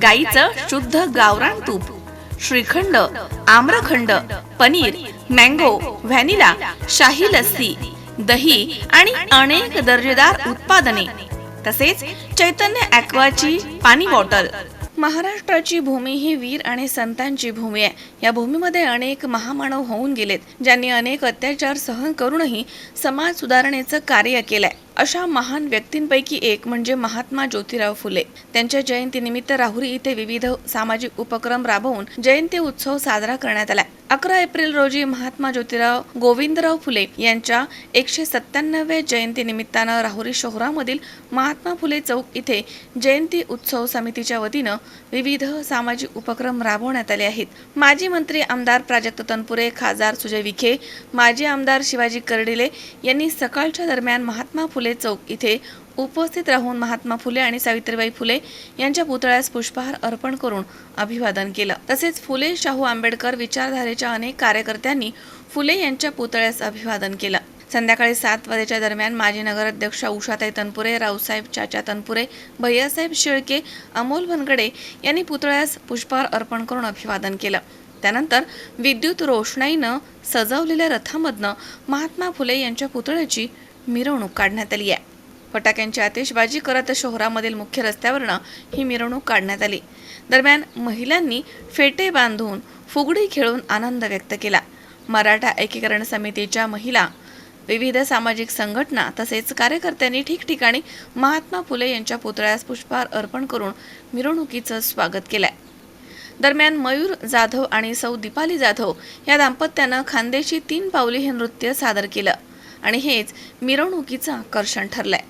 गाईचं शुद्ध गावरान तूप श्रीखंड आम्रखंड पनीर मँगो व्हॅनिला शाही लस्सी दही आणि अनेक दर्जेदार उत्पादने. तसेच चैतन्य ॲक्वाची पाणी बॉटल. महाराष्ट्राची भूमी ही वीर आणि संतांची भूमी आहे. या भूमीमध्ये अनेक महामानव होऊन गेलेत ज्यांनी अनेक अत्याचार सहन करूनही समाज सुधारणेचं कार्य केलंय. अशा महान व्यक्तींपैकी एक म्हणजे महात्मा ज्योतिराव फुले. त्यांच्या जयंतीनिमित्त राहुरी इथे विविध सामाजिक उपक्रम राबवून जयंती उत्सव साजरा करण्यात आला. अकरा एप्रिल रोजी महात्मा ज्योतिराव गोविंदराव फुले यांच्या एकशे सत्त्याण्णव्या जयंती निमित्तानं राहुरी शहरामधील महात्मा फुले चौक इथे जयंती उत्सव समितीच्या वतीनं विविध सामाजिक उपक्रम राबवण्यात आले आहेत. माजी मंत्री आमदार प्राजक्त तनपुरे खासदार सुजय विखे माजी आमदार शिवाजी कर्डिले यांनी सकाळच्या दरम्यान महात्मा फुले चौक इथे उपस्थित राहून महात्मा फुले आणि सावित्रीबाई फुले यांच्या पुतळ्यास पुष्पहार अर्पण करून अभिवादन केलं. तसेच फुले शाहू आंबेडकर विचारधारेच्या अनेक कार्यकर्त्यांनी फुले यांच्या पुतळ्यास अभिवादन केलं. संध्याकाळी सात वाजेच्या दरम्यान माजी नगराध्यक्ष उषाताई तनपुरे रावसाहेब चाचा तनपुरे भैयासाहेब शेळके अमोल भनगडे यांनी पुतळ्यास पुष्पहार अर्पण करून अभिवादन केलं. त्यानंतर विद्युत रोषणाईनं सजवलेल्या रथामधनं महात्मा फुले यांच्या पुतळ्याची मिरवणूक काढण्यात आली आहे. फटाक्यांची आतिषबाजी करत शहरामधील मुख्य रस्त्यावरनं ही मिरवणूक काढण्यात आली. दरम्यान महिलांनी फेटे बांधून फुगडी खेळून आनंद व्यक्त केला. मराठा एकीकरण समितीच्या महिला विविध सामाजिक संघटना तसेच कार्यकर्त्यांनी ठिकठिकाणी महात्मा फुले यांच्या पुतळ्यास पुष्पहार अर्पण करून मिरवणुकीचं स्वागत केलंय. दरम्यान मयूर जाधव आणि सौ दीपाली जाधव या दाम्पत्यानं खानदेशी तीन पावली हे नृत्य सादर केलं आणि हेच मिरवणुकीचं आकर्षण ठरलंय.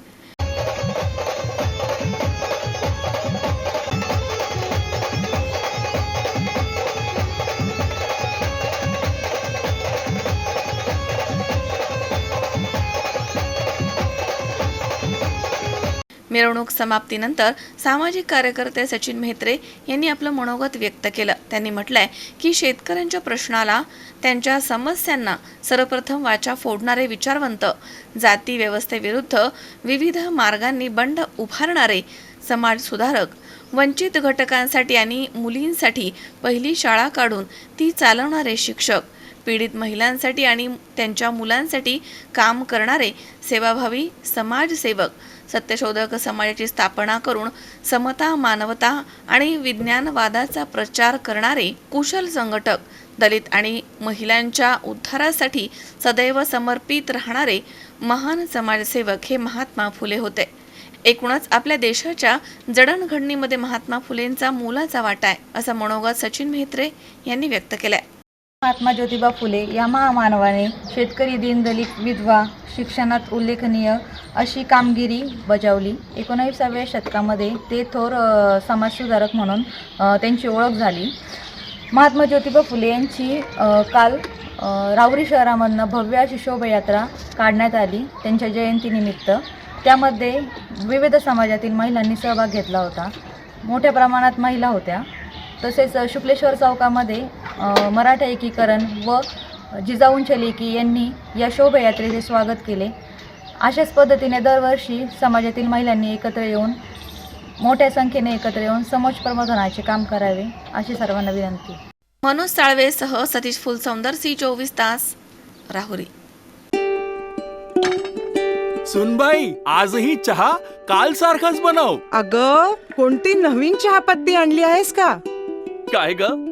मिरवणूक समाप्तीनंतर सामाजिक कार्यकर्ते सचिन मेहत्रे यांनी आपलं मनोगत व्यक्त केलं. त्यांनी म्हटलंय की शेतकऱ्यांच्या प्रश्नाला त्यांच्या समस्यांना सर्वप्रथम वाचा फोडणारे विचारवंत. जाती व्यवस्थेविरुद्ध विविध मार्गांनी बंड उभारणारे समाज सुधारक वंचित घटकांसाठी आणि मुलींसाठी पहिली शाळा काढून ती चालवणारे शिक्षक पीडित महिलांसाठी आणि त्यांच्या मुलांसाठी काम करणारे सेवाभावी समाजसेवक सत्यशोधक समाजाची स्थापना करून समता मानवता आणि विज्ञानवादाचा प्रचार करणारे कुशल संघटक दलित आणि महिलांच्या उद्धारासाठी सदैव समर्पित राहणारे महान समाजसेवक हे महात्मा फुले होते. एकूणच आपल्या देशाच्या जडणघडणीमध्ये महात्मा फुलेंचा मोलाचा वाटा आहे असं मनोगत सचिन मेहत्रे यांनी व्यक्त केलंय. महात्मा ज्योतिबा फुले या महामानवाने शेतकरी दीनदलित विधवा शिक्षणात उल्लेखनीय अशी कामगिरी बजावली. एकोणावीसाव्या शतकामध्ये ते थोर समाजसुधारक म्हणून त्यांची ओळख झाली. महात्मा ज्योतिबा फुले यांची काल रावरी शहरामधनं भव्य अशी शोभायात्रा काढण्यात आली त्यांच्या जयंतीनिमित्त. त्यामध्ये विविध समाजातील महिलांनी सहभाग घेतला होता. मोठ्या प्रमाणात महिला होत्या. तसेच शुक्लेश्वर चौकामध्ये मराठा एकीकरण व जिजाऊंच्या लेकी यांनी या शोभायात्रेचे स्वागत केले. अशाच पद्धतीने दरवर्षी समाजातील महिलांनी एकत्र येऊन मोठ्या संख्येने एकत्र येऊन समाज प्रबोधनाचे काम करावे अशी सर्वांना विनंती. मनोज साळवेसह सतीश फुलसौंदर सी चोवीस तास राहुरी. सुनबाई आजही चहा काल सारखाच बनव. अग कोणती नवीन चहापत्ती आणली आहेस का? काय ग?